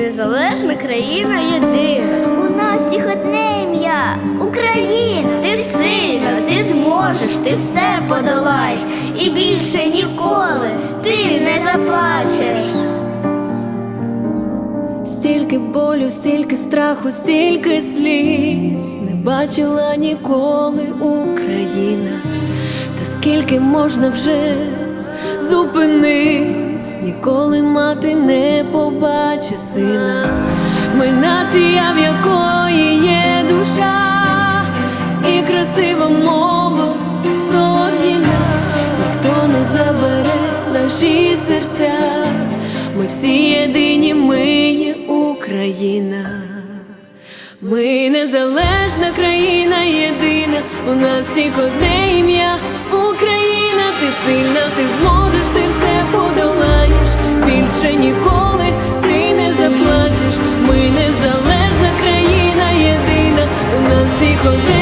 Незалежна країна єдина. У нас всіх одне ім'я Україна. Ти сильна, ти зможеш, ти все подолаєш, і більше ніколи ти не заплачеш. Стільки болю, стільки страху, стільки сліз не бачила ніколи Україна, та скільки можна вже зупинись, ніколи мати не побачить сина. Ми нація, в якої є душа і красива мова солов'їна, ніхто не забере наші серця. Ми всі єдині, ми є Україна. Ми незалежна країна єдина, у нас всіх одне ім'я Більше ніколи ти не заплачеш. Ми незалежна країна єдина, у нас всіх одне